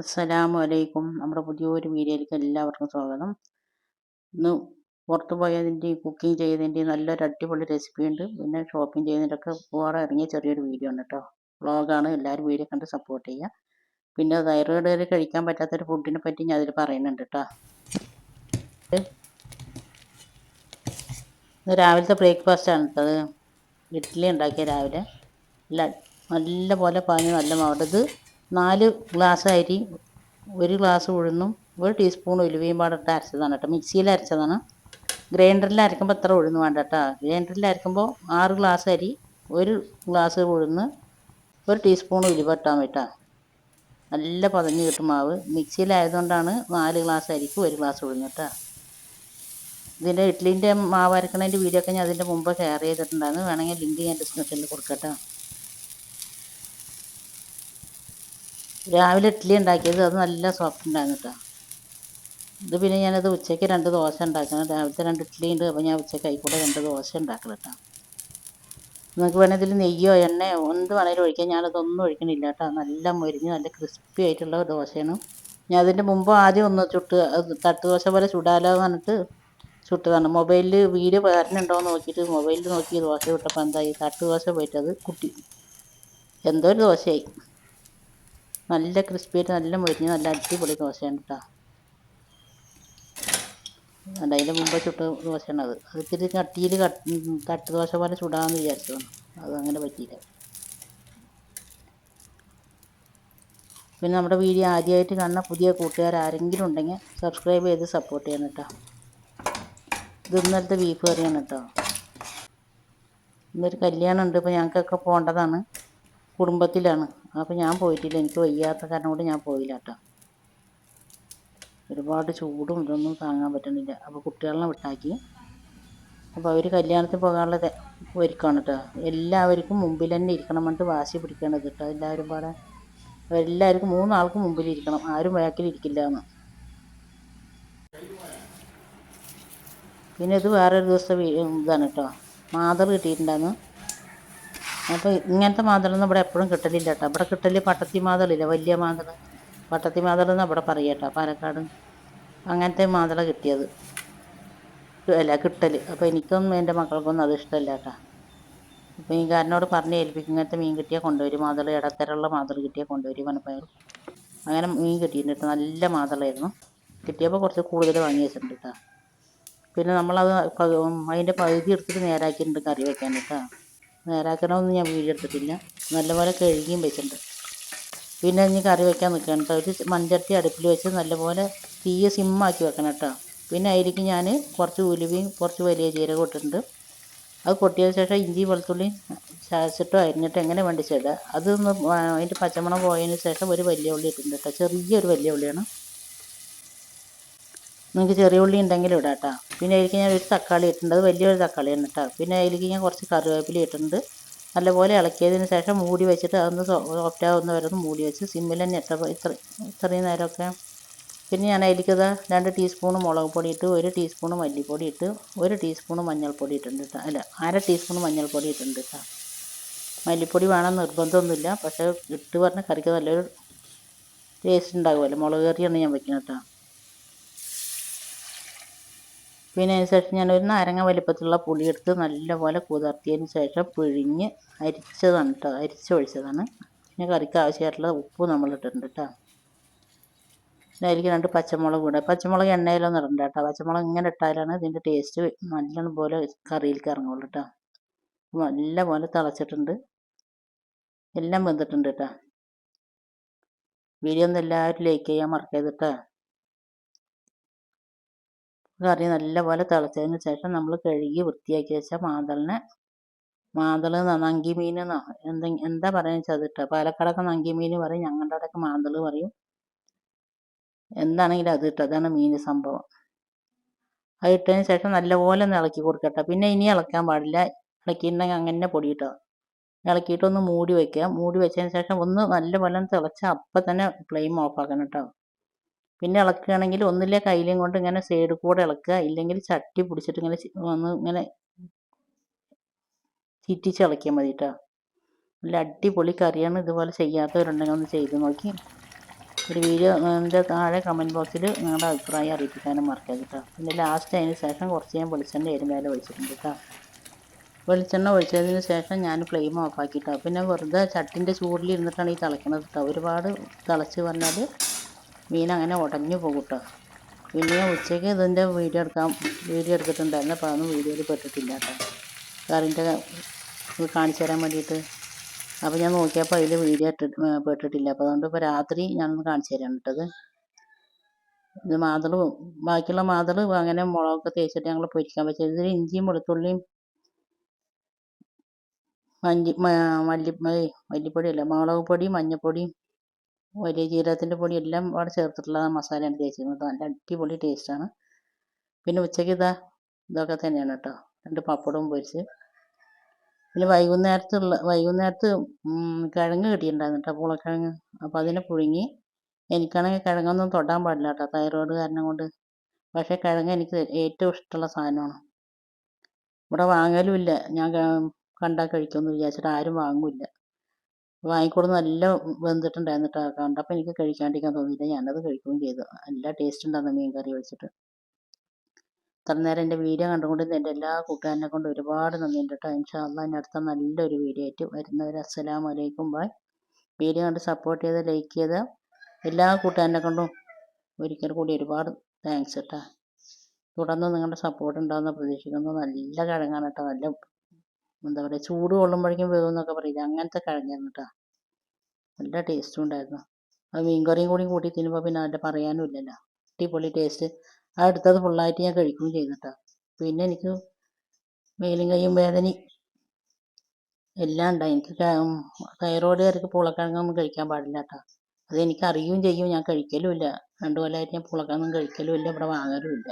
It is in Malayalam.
അസ്സലാമു അലൈക്കും നമ്മുടെ പുതിയൊരു വീഡിയോയിലേക്ക് എല്ലാവർക്കും സ്വാഗതം. ഇന്ന് പുറത്ത് പോയതിന്റെയും കുക്കിംഗ് ചെയ്തതിന്റെയും നല്ലൊരു അടിപൊളി റെസിപ്പി ഉണ്ട്. പിന്നെ ഷോപ്പിംഗ് ചെയ്യുന്നതിന്റെയൊക്കെ വേറെ ഇറങ്ങിയ ചെറിയൊരു വീഡിയോ ഉണ്ട് കേട്ടോ. വ്ലോഗാണ് എല്ലാവരും വീഡിയോ കണ്ട് സപ്പോർട്ട് ചെയ്യുക. പിന്നെ തൈറോയിഡ് കഴിക്കാൻ പറ്റാത്തൊരു ഫുഡിനെ പറ്റി ഞാൻ അതിൽ പറയുന്നുണ്ട് കേട്ടോ. ഇത് രാവിലത്തെ ബ്രേക്ക്ഫാസ്റ്റ് ആണ് കേട്ടോ. അത് ഇഡ്ഡലി ഉണ്ടാക്കിയ രാവിലെ. നല്ല നല്ല പോലെ പാഞ്ഞ് നല്ല മാവട്ടത് നാല് ഗ്ലാസ് അരി ഒരു ഗ്ലാസ് ഉഴുന്നും ഒരു ടീസ്പൂൺ ഉലുവയും പാടിട്ട് അരച്ചതാണ് കേട്ടോ. മിക്സിയിൽ അരച്ചതാണ്. ഗ്രൈൻഡറിൽ അരക്കുമ്പോൾ അത്ര ഉഴുന്ന് വേണ്ട കേട്ടോ. ഗ്രൈൻഡറിൽ അരക്കുമ്പോൾ ആറ് ഗ്ലാസ് അരി ഒരു ഗ്ലാസ് ഉഴുന്ന് ഒരു ടീസ്പൂൺ ഉലുവ ഇട്ടാൽ കേട്ടോ നല്ല പതഞ്ഞ് കിട്ടും മാവ്. മിക്സിയിലായതുകൊണ്ടാണ് നാല് ഗ്ലാസ് അരിക്ക് ഒരു ഗ്ലാസ് ഉഴുന്ന് കേട്ടോ. ഇതിന്റെ ഇഡ്ഡലിന്റെ മാവ് അരക്കണതിന്റെ വീഡിയോ ഒക്കെ ഞാൻ അതിന്റെ മുമ്പ് ഷെയർ ചെയ്തിട്ടുണ്ടായിരുന്നു. വേണമെങ്കിൽ ലിങ്ക് ഞാൻ ഡിസ്ക്രിപ്ഷനിൽ കൊടുക്കട്ടെ രാവിലെ ഇഡ്ഡലി ഉണ്ടാക്കിയത് അത് നല്ല സോഫ്റ്റ് ഉണ്ടായിരുന്നു കേട്ടോ ഇത് പിന്നെ ഞാനത് ഉച്ചയ്ക്ക് രണ്ട് ദോശ ഉണ്ടാക്കണം. രാവിലത്തെ രണ്ട് ഇഡ്ഡലി ഉണ്ട്. അപ്പോൾ ഞാൻ ഉച്ചയ്ക്ക് ആയിക്കൂടെ രണ്ട് ദോശ ഉണ്ടാക്കണം കേട്ടോ നിങ്ങൾക്ക് വേണമെങ്കിൽ ഇതിൽ നെയ്യോ എണ്ണയോ എന്ത് വേണേലും ഒഴിക്കാം. ഞാനതൊന്നും ഒഴിക്കണില്ല കേട്ടോ നല്ല മൊരിഞ്ഞ് നല്ല ക്രിസ്പി ആയിട്ടുള്ള ദോശയാണ്. ഞാൻ അതിന്റെ മുമ്പ് ആദ്യം ഒന്ന് ചുട്ട് തട്ട് ദോശ പോലെ ചുടാലോ എന്ന് പറഞ്ഞിട്ട് ചുട്ടതാണ്. മൊബൈലിൽ വീഡിയോ വരുന്നുണ്ടോ എന്ന് നോക്കിയിട്ട് മൊബൈലിൽ നോക്കി ദോശ ചുട്ടപ്പോൾ എന്തായി? തട്ട് ദോശ പോയിട്ട് അത് കുട്ടി. എന്തോ ഒരു ദോശയായി. നല്ല ക്രിസ്പിയായിട്ട് നല്ല മൊരിഞ്ഞ് നല്ല അടിപൊളി ദോശയാണ് കേട്ടോ അല്ല അതിന്റെ മുമ്പ് ചുട്ട ദോശയാണ് അത്. അത് ഇത്തിരി കട്ടിയിൽ തട്ട് ദോശ പോലെ ചുടാമെന്ന് അത് അങ്ങനെ പറ്റിയില്ല. പിന്നെ നമ്മുടെ വീഡിയോ ആദ്യമായിട്ട് കാണുന്ന പുതിയ കൂട്ടുകാർ ആരെങ്കിലും ഉണ്ടെങ്കിൽ സബ്സ്ക്രൈബ് ചെയ്ത് സപ്പോർട്ട് ചെയ്യണം കേട്ടോ ഇത് ഇന്നലത്തെ ബീഫ് കറിയാണ് കേട്ടോ ഇന്നൊരു കല്യാണം ഉണ്ട് ഇപ്പോൾ ഞങ്ങൾക്കൊക്കെ പോകേണ്ടതാണ് കുടുംബത്തിലാണ്. അപ്പോൾ ഞാൻ പോയിട്ടില്ല. എനിക്ക് വയ്യാത്ത കാരണം കൊണ്ട് ഞാൻ പോയില്ല കേട്ടോ ഒരുപാട് ചൂടും ഇതൊന്നും താങ്ങാൻ പറ്റുന്നില്ല. അപ്പോൾ കുട്ടികളെ വിട്ടാക്കി. അപ്പോൾ അവർ കല്യാണത്തിന് പോകാനുള്ള ഒരുക്കമാണ് കേട്ടോ എല്ലാവർക്കും മുമ്പിൽ തന്നെ ഇരിക്കണം പറഞ്ഞിട്ട് വാശി പിടിക്കേണ്ടത് കേട്ടോ എല്ലാവരും പാടെ എല്ലാവർക്കും മൂന്നാൾക്കും മുമ്പിൽ ഇരിക്കണം. ആരും ബാക്കിൽ ഇരിക്കില്ല എന്ന്. പിന്നെ ഇത് വേറൊരു ദിവസത്തെ ഇതാണ് കേട്ടോ മാതർ കിട്ടിയിട്ടുണ്ടായിരുന്നു. അപ്പോൾ ഇങ്ങനത്തെ മാതളൊന്നും ഇവിടെ എപ്പോഴും കിട്ടലില്ല കേട്ടോ ഇവിടെ കിട്ടൽ പട്ടത്തി മാതളില്ല വലിയ മാതള. പട്ടത്തി മാതള എന്ന് ഇവിടെ പറയുക കേട്ടോ പാലക്കാട്. അങ്ങനത്തെ മാതള കിട്ടിയത്. അല്ല കിട്ടൽ അപ്പോൾ എനിക്കൊന്നും എന്റെ മക്കൾക്കൊന്നും അത് ഇഷ്ടമല്ല കേട്ടോ അപ്പോൾ ഈ കാരനോട് പറഞ്ഞ് ഏൽപ്പിക്കും ഇങ്ങനത്തെ മീൻ കിട്ടിയാൽ കൊണ്ടുവരും. മാതള ഇടത്തരമുള്ള മാതള കിട്ടിയാൽ കൊണ്ടുവരും മനപ്പയർ അങ്ങനെ മീൻ കിട്ടിയിട്ടുണ്ട് നല്ല മാതളായിരുന്നു കിട്ടിയപ്പോൾ കുറച്ച് കൂടുതൽ വാങ്ങി വെച്ചിട്ടുണ്ട് കേട്ടോ പിന്നെ നമ്മളത് അതിന്റെ പകുതി എടുത്തിട്ട് നേരാക്കിയിട്ടുണ്ട് കറി വെക്കാൻ കേട്ടോ നേരാക്കണമെന്ന് ഞാൻ വീഡിയോ എടുത്തിട്ടില്ല നല്ലപോലെ കഴുകിയും വെച്ചിട്ടുണ്ട്. പിന്നെ ഇനി കറി വെക്കാൻ നിൽക്കണം കേട്ടോ. ഒരു മൺചട്ടി അടുപ്പിൽ വെച്ച് നല്ലപോലെ തീയ സിമ്മാക്കി വെക്കണം കേട്ടോ. പിന്നെ അതിലേക്ക് ഞാൻ കുറച്ച് ഉലുവയും കുറച്ച് വലിയ ജീരകം ഇട്ടിട്ടുണ്ട്. അത് പൊട്ടിയതിന് ശേഷം ഇഞ്ചി വെളുത്തുള്ളി ചതച്ചിട്ടോ അരിഞ്ഞിട്ടോ എങ്ങനെ വേണ്ടി ചേടുക അതൊന്ന് അതിന്റെ പച്ചമണം പോയതിന് ശേഷം ഒരു വലിയ ഉള്ളി ഇട്ടിട്ടുണ്ട് കേട്ടോ. ചെറിയൊരു വലിയ ഉള്ളിയാണ്. നിങ്ങൾക്ക് ചെറിയ ഉള്ളി ഉണ്ടെങ്കിലും ഇടാം കേട്ടോ പിന്നെ അതിലേക്ക് ഞാൻ ഒരു തക്കാളി ഇട്ടിട്ടുണ്ട്. അത് വലിയൊരു തക്കാളിയാണ് കേട്ടോ പിന്നെ അതിലേക്ക് ഞാൻ കുറച്ച് കറിവേപ്പില ഇട്ടിട്ടുണ്ട്. നല്ലപോലെ ഇളക്കിയതിന് ശേഷം മൂടി വെച്ചിട്ട് അതൊന്ന് സോഫ്റ്റ് ആവുന്ന വരെ ഒന്ന് മൂടി വെച്ച് സിമ്മിൽ തന്നെ എത്ര ഇത്ര ഇത്രയും നേരമൊക്കെ. പിന്നെ ഞാൻ അതിലേക്ക് രണ്ട് ടീസ്പൂൺ മുളക് പൊടി ഇട്ട് ഒരു ടീസ്പൂൺ മല്ലിപ്പൊടി ഇട്ട് ഒരു ടീസ്പൂൺ മഞ്ഞൾപ്പൊടി ഇട്ടിട്ടുണ്ട് കേട്ടോ അല്ല അര ടീസ്പൂൺ മഞ്ഞൾപ്പൊടി ഇട്ടിട്ടുണ്ട് കേട്ടോ മല്ലിപ്പൊടി വേണം നിർബന്ധമൊന്നുമില്ല. പക്ഷേ ഇട്ട് പറഞ്ഞ കറിക്ക് നല്ലൊരു ടേസ്റ്റ് ഉണ്ടാകുമല്ലോ. മുളക് കറിയാണ് ഞാൻ വെക്കുന്നത് കേട്ടോ പിന്നെ അതിന് ശേഷം ഞാനൊരു നാരങ്ങ വലിപ്പത്തിലുള്ള പുളിയെടുത്ത് നല്ലപോലെ കുതിർത്തിയതിന് ശേഷം പിഴിഞ്ഞ് അരിച്ചതാണ് കേട്ടോ അരിച്ചൊഴിച്ചതാണ് പിന്നെ കറിക്ക് ആവശ്യമായിട്ടുള്ള ഉപ്പ് നമ്മൾ ഇട്ടിട്ടുണ്ട് കേട്ടോ പിന്നെ അതിലേക്ക് രണ്ട് പച്ചമുളക് കൂടെ. പച്ചമുളക് എണ്ണയിലൊന്നും ഇടണ്ട കേട്ടോ പച്ചമുളക് ഇങ്ങനെ ഇട്ടാലാണ് ഇതിന്റെ ടേസ്റ്റ് നല്ലോണം പോലെ കറിയിലേക്ക് ഇറങ്ങുള്ളൂ കേട്ടോ നല്ല പോലെ തിളച്ചിട്ടുണ്ട്. എല്ലാം വെന്തിട്ടുണ്ട് കേട്ടോ വീഡിയോ ഒന്ന് എല്ലാവരും ലൈക്ക് ചെയ്യാൻ മറക്കരുത് കേട്ടോ കറി നല്ലപോലെ തിളച്ചതിന് ശേഷം നമ്മൾ കഴുകി വൃത്തിയാക്കി വെച്ച മാന്തളിനെ മാന്തൾ നങ്കി മീൻ എന്നോ എന്താ എന്താ പറയുക വെച്ചാൽ അതിട്ട്. പാലക്കാടൊക്കെ നങ്കി മീൻ പറയും ഞങ്ങളുടെ അവിടെയൊക്കെ മാന്തൾ പറയും. എന്താണെങ്കിലും അത് ഇട്ട് അതാണ് മീൻ സംഭവം. അത് ഇട്ടതിന് ശേഷം നല്ലപോലെ ഒന്ന് ഇളക്കി കൊടുക്കട്ടെ. പിന്നെ ഇനി ഇളക്കാൻ പാടില്ല. ഇളക്കിയിട്ടുണ്ടെങ്കിൽ അങ്ങനെ പൊടി ഇട്ടോ. ഇളക്കിയിട്ടൊന്ന് മൂടി വയ്ക്കുക മൂടി വെച്ചതിന് ശേഷം ഒന്ന് നല്ലപോലെ തിളച്ച അപ്പം തന്നെ ഫ്ലെയിം ഓഫ് ആക്കണം കേട്ടോ. പിന്നെ ഇളക്കുകയാണെങ്കിൽ ഒന്നില്ലേ കയ്യിലും കൊണ്ട് ഇങ്ങനെ സൈഡ് കൂടെ ഇളക്കുക. ഇല്ലെങ്കിൽ ചട്ടി പിടിച്ചിട്ട് ഇങ്ങനെ ഒന്ന് ഇങ്ങനെ ചിറ്റിച്ച് ഇളക്കിയാൽ മതി കേട്ടോ നല്ല അടിപൊളി കറിയാണ് ഇതുപോലെ ചെയ്യാത്തവരുണ്ടെങ്കിൽ ഒന്ന് ചെയ്ത് നോക്കി. ഒരു വീഡിയോ എന്റെ താഴെ കമന്റ് ബോക്സിൽ നിങ്ങളുടെ അഭിപ്രായം അറിയിപ്പിക്കാനും മറക്കരുത് കേട്ടോ പിന്നെ ലാസ്റ്റ് അതിന് ശേഷം കുറച്ച് ഞാൻ വെളിച്ചെണ്ണ അതിന് മേലെ ഒഴിച്ചിട്ടുണ്ട് കേട്ടോ വെളിച്ചെണ്ണ ഒഴിച്ചതിന് ശേഷം ഞാൻ ഫ്ലെയിം ഓഫാക്കിട്ടോ പിന്നെ വെറുതെ ചട്ടിന്റെ ചൂടിൽ ഇരുന്നിട്ടാണ് ഈ തിളയ്ക്കുന്നത് കേട്ടോ ഒരുപാട് തിളച്ച് വന്നാൽ മീൻ അങ്ങനെ ഉടഞ്ഞു പോകും കേട്ടോ പിന്നെ ഉച്ചയ്ക്ക് ഇതിന്റെ വീഡിയോ എടുക്കാം വീഡിയോ എടുത്തിട്ടുണ്ടായിരുന്നു അപ്പോൾ അതൊന്നും വീഡിയോയിൽ പെട്ടിട്ടില്ല കേട്ടോ. കറിന്റെ ഇത് കാണിച്ചു തരാൻ വേണ്ടിയിട്ട്. അപ്പോൾ ഞാൻ നോക്കിയപ്പോൾ അതിൽ വീഡിയോ ഇട്ടിട്ട് പെട്ടിട്ടില്ല. അപ്പോൾ അതുകൊണ്ട് ഇപ്പോൾ രാത്രി ഞാനൊന്ന് കാണിച്ചു തരാൻ കേട്ടത് ഇത്. മാതൾ ബാക്കിയുള്ള മാതൾ അങ്ങനെ മുളകൊക്കെ തേച്ചിട്ട് ഞങ്ങൾ പൊരിക്കാൻ പറ്റും ഇതിൽ ഇഞ്ചിയും വെളുത്തുള്ളിയും മല്ലി മ- മല്ലി മല്ലിപ്പൊടിയല്ല മുളക് പൊടി മഞ്ഞൾപ്പൊടിയും വലിയ ജീരകത്തിന്റെ പൊടി എല്ലാം അവിടെ ചേർത്തിട്ടുള്ള മസാലയാണ് തേച്ചിരുന്നത്. നല്ല അടിപൊളി ടേസ്റ്റാണ് പിന്നെ ഉച്ചയ്ക്ക് ഇതാ ഇതൊക്കെ തന്നെയാണ് കേട്ടോ. രണ്ട് പപ്പടവും പൊരിച്ച്. പിന്നെ വൈകുന്നേരത്തുള്ള വൈകുന്നേരത്ത് കിഴങ്ങ് കിട്ടിയിട്ടുണ്ടായിരുന്നു കേട്ടോ പൂളക്കിഴങ്ങ്. അപ്പോൾ അതിനെ പുഴുങ്ങി. എനിക്കാണെങ്കിൽ കിഴങ്ങൊന്നും തൊടാൻ പാടില്ല കേട്ടോ. തൈറോയ്ഡ് കാരണം കൊണ്ട്. പക്ഷേ കിഴങ്ങ് എനിക്ക് ഏറ്റവും ഇഷ്ടമുള്ള സാധനമാണ്. ഇവിടെ വാങ്ങലുമില്ല. ഞാൻ കണ്ടാൽ കഴിക്കുമെന്ന് വിചാരിച്ചിട്ട് ആരും വാങ്ങൂല്ല. വാങ്ങിക്കൊടുന്ന് നല്ല വെന്തിട്ടുണ്ടായിരുന്നു കേട്ടോ കണ്ടപ്പോൾ എനിക്ക് കഴിക്കാണ്ടിരിക്കാൻ തോന്നിയില്ല. ഞാനത് കഴിക്കുകയും ചെയ്തു. നല്ല ടേസ്റ്റ് ഉണ്ടായിരുന്നു മീൻ കറി വെച്ചിട്ട്. ഇത്ര നേരം എന്റെ വീഡിയോ കണ്ടുകൊണ്ട് എന്റെ എല്ലാ കൂട്ടുകാരനെ കൊണ്ട് ഒരുപാട് നന്ദിയുണ്ട് കേട്ടോ. ഇൻഷാ എന്റെ അടുത്ത നല്ലൊരു വീഡിയോ ആയിട്ട് വരുന്നവർ അസ്സലാമു അലൈക്കും. ബായ് വീഡിയോ കണ്ട് സപ്പോർട്ട് ചെയ്ത് ലൈക്ക് ചെയ്ത് എല്ലാ കൂട്ടുകാരനെ കൊണ്ടും ഒരിക്കൽ കൂടി ഒരുപാട് താങ്ക്സ് കേട്ടോ. തുടർന്ന് നിങ്ങളുടെ സപ്പോർട്ട് ഉണ്ടാകുന്ന പ്രതീക്ഷിക്കുന്നു. നല്ല കിഴങ്ങാണ് കേട്ടോ. നല്ല എന്താ പറയുക ചൂട് കൊള്ളുമ്പോഴേക്കും വേവും എന്നൊക്കെ പറയില്ല? അങ്ങനത്തെ കിഴങ്ങായിരുന്നു കേട്ടോ നല്ല ടേസ്റ്റും ഉണ്ടായിരുന്നു. അത് മീൻകറിയും കൂടി കൂട്ടി തിന്നുമ്പോൾ പിന്നെ അതിന്റെ പറയാനും ഇല്ലല്ലോ. അടിപൊളി ടേസ്റ്റ് ആ എടുത്തത് ഫുള്ളായിട്ട് ഞാൻ കഴിക്കുകയും ചെയ്തു കേട്ടോ പിന്നെ എനിക്ക് മേലും കൈയും വേദനയും എല്ലാം ഉണ്ടായി. എനിക്ക് തൈറോയ്ഡുകാർക്ക് പൂളക്കിഴങ്ങൊന്നും കഴിക്കാൻ പാടില്ല കേട്ടോ അത് എനിക്ക് അറിയുകയും ചെയ്യും. ഞാൻ കഴിക്കലും ഇല്ല. രണ്ടു കൊല്ലമായിട്ട് ഞാൻ പൂളക്കിഴങ്ങും കഴിക്കലും ഇല്ല. ഇവിടെ വാങ്ങലും ഇല്ല.